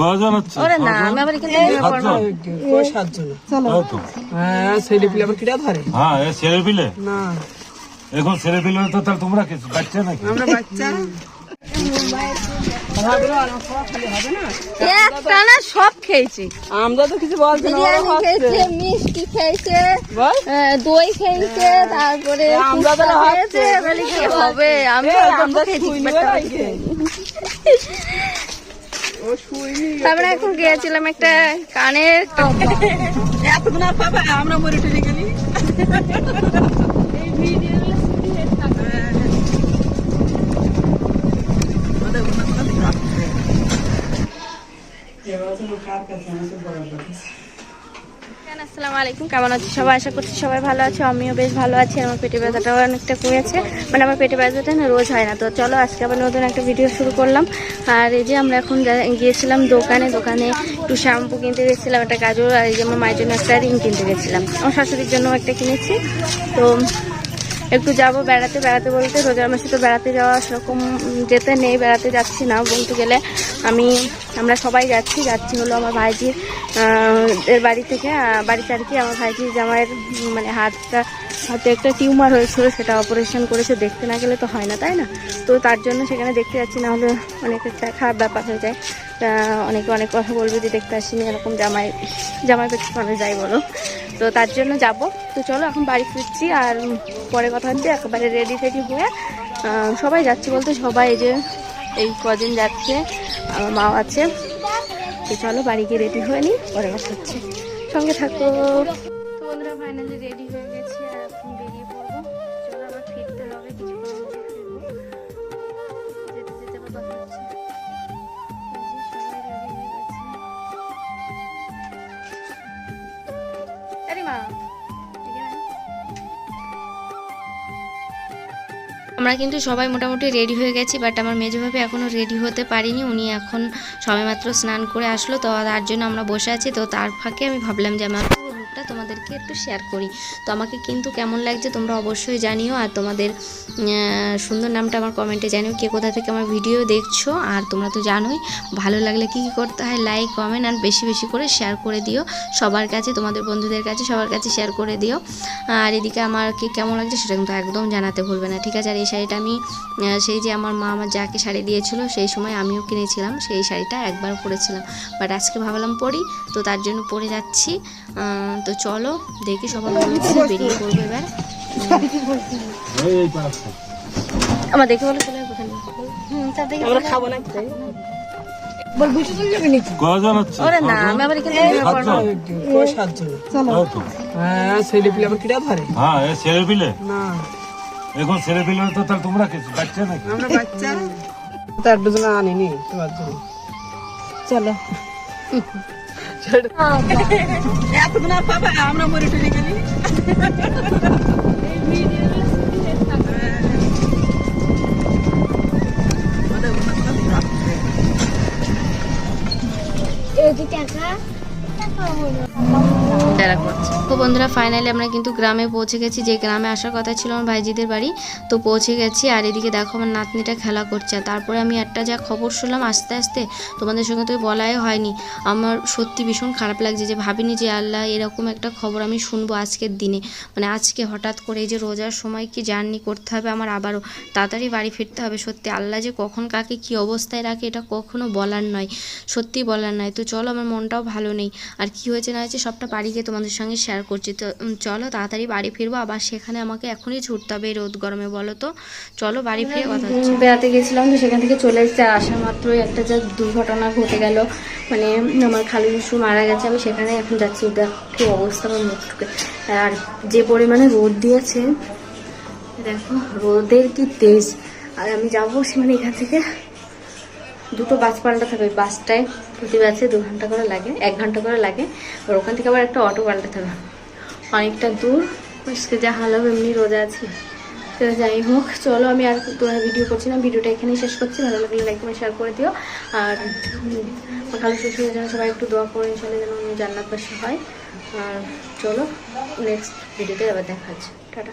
কয়জন হচ্ছে? ওরে না আমি আবার এখানে বের সাতজন? চলো। হ্যাঁ ছেলে পিলে আবার কিটা ধরে? হ্যাঁ এ ছেলে পিলে? না। এখন ছেলে পিলে তো তাহলে তোমরা কিছু বাচ্চা নাকি? আমরা বাচ্চা। সব খেয়েছি। আমরা তো কিছু বলছি বিরিয়ানি খেয়েছে মিষ্টি খেয়েছে বল। দই খেয়েছে তারপরে আমরা তো খেয়েছে বলে কি হবে? আমরা তারপরে এখন গিয়েছিলাম একটা কানের এতদিন আর পাবে আমরা মরে টরে গেলি। আসসালামু আলাইকুম। কেমন আছো সবাই? আশা করছি সবাই ভালো আছো। আমিও বেশ ভালো আছি। আমার পেটে ব্যথাটাও অনেকটা কমেছে। মানে আমার পেটে ব্যথাটা না রোজ হয় না। তো চলো, আজকে আবার নতুন একটা ভিডিও শুরু করলাম। আর এই যে আমরা এখন গিয়েছিলাম দোকানে দোকানে একটু শ্যাম্পু কিনতে গেছিলাম, একটা গাজর, আর এই যে আমার মায়ের জন্য একটা রিং কিনতে গেছিলাম। আমার শাশুড়ির জন্য একটা কিনেছি। তো একটু যাব বেড়াতে বেড়াতে বলতে। রোজার মাসে তো বেড়াতে যাওয়া সেরকম যেতে নেই, বেড়াতে যাচ্ছি না। বলতে গেলে আমি, আমরা সবাই যাচ্ছি। যাচ্ছি হলো আমার ভাইজির এর বাড়ি থেকে বাড়িতে আর কি আমার ভাইজির জামাইয়ের মানে হাতটা, হাতে একটা টিউমার হয়েছিল, সেটা অপারেশন করেছে, দেখতে না গেলে তো হয় না, তাই না? তো তার জন্য সেখানে দেখতে যাচ্ছি, না হলে অনেক একটা খারাপ ব্যাপার হয়ে যায়। অনেকে অনেক কথা বলবে যে দেখতে আসিনি, এরকম জামাই জামাই পেছনে মানুষ যাই বলো। তো তার জন্য যাব। তো চলো, এখন বাড়ি ফিরছি, আর পরে কথা হচ্ছে, একেবারে রেডি ফেডি হয়ে সবাই যাচ্ছে বলতে সবাই যে, এই কদিন যাচ্ছে, আমার মাও আছে। তো চলো, বাড়ি গিয়ে রেডি হয়ে নিই, পরে কথা হচ্ছে সঙ্গে থাকো। তো বন্ধুরা রেডি হয়ে গেছে বেরিয়ে পড়ব। চলো ফিরতে হবে মা আমরা কিন্তু সবাই মোটামুটি রেডি হয়ে গেছি বাট আমার মেজভাবে এখনও রেডি হতে পারিনি। উনি এখন সবেমাত্র স্নান করে আসলো, তো তার জন্য আমরা বসে আছি। তো তার ফাঁকে আমি ভাবলাম যে আমার পুরো তোমাদেরকে একটু শেয়ার করি। তো আমাকে কিন্তু কেমন লাগছে তোমরা অবশ্যই জানিও। আর তোমাদের সুন্দর নামটা আমার কমেন্টে জানিও কে কোথা থেকে আমার ভিডিও দেখছ। আর তোমরা তো জানোই, ভালো লাগলে কী কী করতে হয় লাইক কমেন্ট আর বেশি বেশি করে শেয়ার করে দিও। সবার কাছে, তোমাদের বন্ধুদের কাছে সবার কাছে শেয়ার করে দিও। আর এদিকে আমার কি কেমন লাগছে সেটা কিন্তু একদম জানাতে ভুলবে না, ঠিক আছে? আর এই শাড়িটা আমি সেই যে আমার মা আমার যাকে শাড়ি দিয়েছিল, সেই সময় আমিও কিনেছিলাম, সেই শাড়িটা একবার পরেছিলাম। বাট আজকে ভাবলাম পরি, তো তার জন্য পরে যাচ্ছি। তো চলো দেখি সবার ভালো করে বেরিয়ে পড়ব এবার। আমার দেখে বলো চলে দেখে আমরা খাব না হ্যাঁ ছেলে পিলে হ্যাঁ ছেলে পিলে? না। এখন ছেলে পিলে তো তাহলে তোমরা কিছু বাচ্চা নাকি? আমরা বাচ্চা। তার দুজন আনিনি তোমার জন্য। চলো। এতদিন আর পাবে? আমরা মরে টরে গেলি। তো বন্ধুরা ফাইনালি আমরা কিন্তু গ্রামে পৌঁছে গেছি। যে গ্রামে আসার কথা ছিল আমার ভাইজিদের বাড়ি, তো পৌঁছে গেছি। আর এদিকে দেখো আমার নাতনিটা খেলা করছে। তারপরে আমি একটা যা খবর শুনলাম আস্তে আস্তে, তোমাদের সঙ্গে তো বলাই হয়নি। আমার সত্যি ভীষণ খারাপ লাগছে যে ভাবিনি যে আল্লাহ এরকম একটা খবর আমি শুনব আজকের দিনে। মানে আজকে হঠাৎ করে যে রোজার সময় কি জার্নি করতে হবে আমার আবারও, তাড়াতাড়ি বাড়ি ফিরতে হবে সত্যি। আল্লাহ যে কখন কাকে কি অবস্থায় রাখে এটা কখনো বলার নয়, সত্যি বলার নয়। তো চলো আমার মনটাও ভালো নেই। আর কি হয়েছে না হয়েছে সবটা বাড়ি গিয়ে তোমাদের সঙ্গে শেয়ার করছি। তো চলো তাড়াতাড়ি বাড়ি ফিরবো। আবার সেখানে আমাকে এখনই ছুটতে হবে রোদ গরমে, বলো তো? চলো বাড়ি ফিরে কথা বেড়াতে গেছিলাম তো সেখান থেকে চলে এসেছে। আসা মাত্রই একটা যা দুর্ঘটনা ঘটে গেল। মানে আমার খালু শ্বশুর মারা গেছে। আমি সেখানে এখন যাচ্ছি। দেখ অবস্থা আমার আর যে পরিমাণে রোদ দিয়েছে, দেখো, রোদের কি তেজ। আর আমি যাব মানে এখান থেকে। দুটো বাস পাল্টাতে হবে বাসটায় প্রতি বাসে দু ঘণ্টা করে লাগে, এক ঘণ্টা করে লাগে। আর ওখান থেকে আবার একটা অটো পাল্টাতে হবে। অনেকটা দূর, আজকে যা হাল এমনি রোজা আছে। তো যাই হোক, চলো আমি আর তোরা ভিডিও করছি না ভিডিওটা এখানেই শেষ করছি। ভালো লাগলে লাইক করে শেয়ার করে দিও। আর খালু শ্বশুরের জন্য সবাই একটু দোয়া করে ইনশাল্লাহ যেন উনি জান্নাতবাসী হয়। আর চলো নেক্সট ভিডিওতে আবার দেখা হচ্ছে। টাটা।